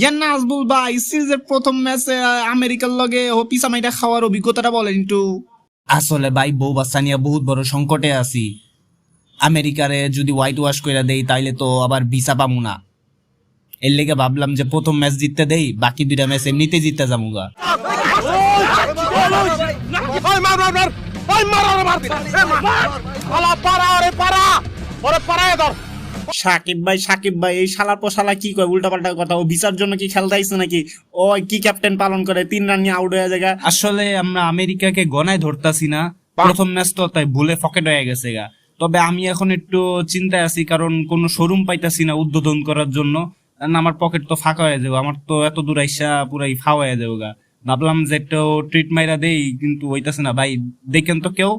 ইয়ার নাজবুল ভাই সিরিজের প্রথম ম্যাচে আমেরিকার লগে মাইটা খাওয়ার অভিজ্ঞতাটা বলেন একটু। আসলে ভাই বউ বাচ্চা নিয়ে বহুত বড় সংকটে আছি। আমেরিকারে যদি হোয়াইট ওয়াশ করে দেই তাইলে তো আবার ভিসা পামু না। এর লেগে ভাবলাম যে প্রথম ম্যাচ জিততে দেই বাকি দুইটা ম্যাচ এমনিতে জিততে পারা ওরে পারা। ওরে পারায় ধর। সাকিব ভাই সাকিব ভাই, এই শালার পোশালা কি কয়? উল্টা পাল্টা কথা, ও বিচার জন্য কি খেলতে আইছে নাকি? ও কি ক্যাপ্টেন পালন করে? তিন রান নিয়ে আউট হয়ে যায় আসলে আমরা আমেরিকাকে গনায় ধরতাছি না। প্রথম ম্যাচ তো তাই ভুলে ফকেট হয়ে গেছে গা। তবে আমি এখন একটু চিন্তায় আছি, কারণ কোনো শোরুম পাইতাছি না উদ্বোধন করার জন্য। আমার পকেট তো ফাঁকা হয়ে যাবে, আমার তো এত দূর আইসা পুরাই ফাওয়া হয়ে যাবে গা। ভাবলাম যে একটু ট্রিট মাইরা দেই, কিন্তু হইতাছে না। ভাই, দেখেন তো কেউ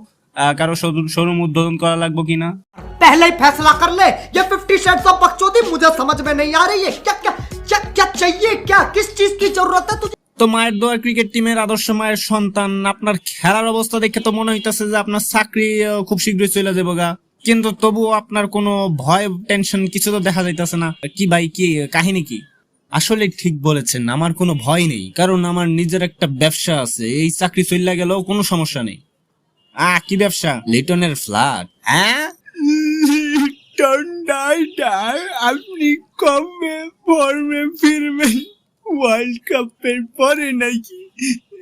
কারও শোরুম উদ্বোধন করা লাগবো কিনা? पहले ही फैसला कर ले ये फिफ्टी शेड्स ऑफ बकचोदी मुझे समझ में नहीं आ रही है क्या क्या क्या क्या चाहिए क्या किस चीज की जरूरत है तुझे তো মায়ের দোয়ার ক্রিকেট টিমের আদর্শ মায়ের সন্তান আপনার খেলার অবস্থা দেখে তো মনে হইতাছে যে আপনার চাকরি আহ, খুব শীঘ্রই চলে যাবো গা কিন্তু তবুও আপনার কোনো ভয় টেনশন কিছু তো দেখা যাইতাছে না কি ভাই কি কাহিনী কি আসলে ঠিক বলেছেন আমার কোনো ভয় নেই কারণ আমার নিজের একটা ব্যবসা আছে এই চাকরি চলে গেলেও কোনো সমস্যা নেই আহ কি ব্যবসা লিটনের ফ্ল্যাট হ্যাঁ আপনি কবে ফর্মে ফিরবেন? ওয়ার্ল্ড কাপের পরে নাকি?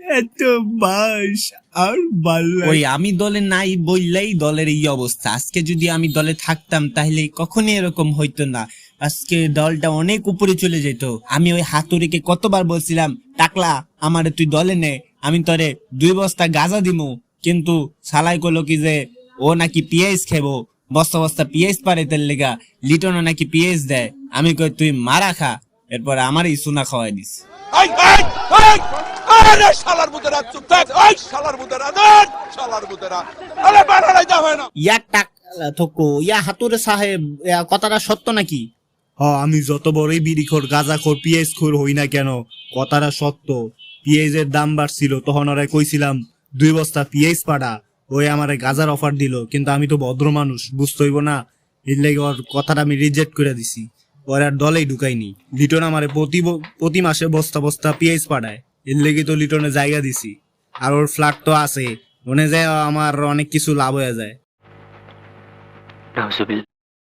এত বাস আর ভালো ওই আমি দলে নাই বললেই দলের এই অবস্থা। আজকে যদি আমি দলে থাকতাম, তাহলে কখনই এরকম হইতো না। আজকে দলটা অনেক উপরে চলে যেত। আমি ওই হাতুড়িকে কতবার বলছিলাম, টাকলা, আমারে তুই দলে নে। আমি তোরে দুই বস্তা গাজা দিমু। কিন্তু সালাই কলো কি যে, ও নাকি পিএস খেবো। বস্তা বস্তা পিএস পারে তেল লেগা লিটনও নাকি পিএস দেয়। আমি কই তুই মারা খা। এরপর আমারই সুনা খাওয়াই দিস। এই এই এই আরে শালার মুদেরা চুপ থাক। এই শালার মুদেরা দেন শালার মুদেরা আরে বানালাই যা না। টাক হাতুরে সাহেব কথাটা সত্য নাকি? হ আমি যত বড়ই বিড়িখোর গাঁজাখোর পিএস খোর হই না কেন কথাটা সত্য। পিএস এর দাম বাড়ছিল তখন ওরা কইছিলাম দুই বস্তা পিএস পাড়া। ওই আমারে গাজার অফার দিল কিন্তু আমি তো ভদ্র মানুষ বুঝতে হইব না। এর লেগে ওর কথাটা আমি রিজেক্ট করে দিছি। ওর আর দলেই ঢুকাইনি। লিটন আমারে প্রতি প্রতি মাসে বস্তা বস্তা পিএস পাঠায়। এর লেগে তো লিটনে জায়গা দিছি। আর ওর ফ্ল্যাট তো আছে। মনে যায় আমার অনেক কিছু লাভ হয়ে যায়।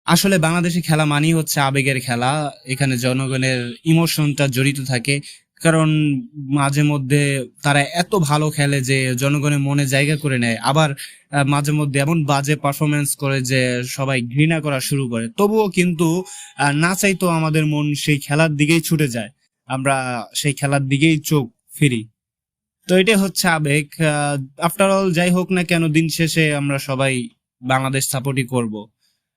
আসলে বাংলাদেশে খেলা মানেই হচ্ছে আবেগের খেলা। এখানে জনগণের ইমোশনটা জড়িত থাকে। কারণ মাঝে মধ্যে তারা এত ভালো খেলে যে জনগণের মনে জায়গা করে নেয়। আবার মাঝে মধ্যে এমন বাজে পারফরমেন্স করে যে সবাই ঘৃণা করা শুরু করে। তবুও কিন্তু না চাইতো আমাদের মন সেই খেলার দিকেই ছুটে যায়। আমরা সেই খেলার দিকেই চোখ ফিরি। তো এটাই হচ্ছে আবেগ। আফটার অল যাই হোক না কেন, দিন শেষে আমরা সবাই বাংলাদেশ সাপোর্টই করব।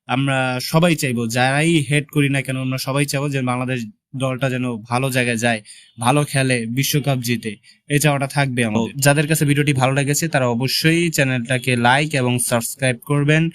আমরা সবাই চাইব, যারাই হেড করি না কেন, আমরা সবাই চাইব যে বাংলাদেশ দলটা যেন ভালো জায়গায় যায় ভালো খেলে বিশ্বকাপ জিতে। এই চাওয়াটা থাকবে আমাদের। যাদের কাছে ভিডিওটি ভালো লেগেছে তারা অবশ্যই চ্যানেলটাকে লাইক এবং সাবস্ক্রাইব করবেন।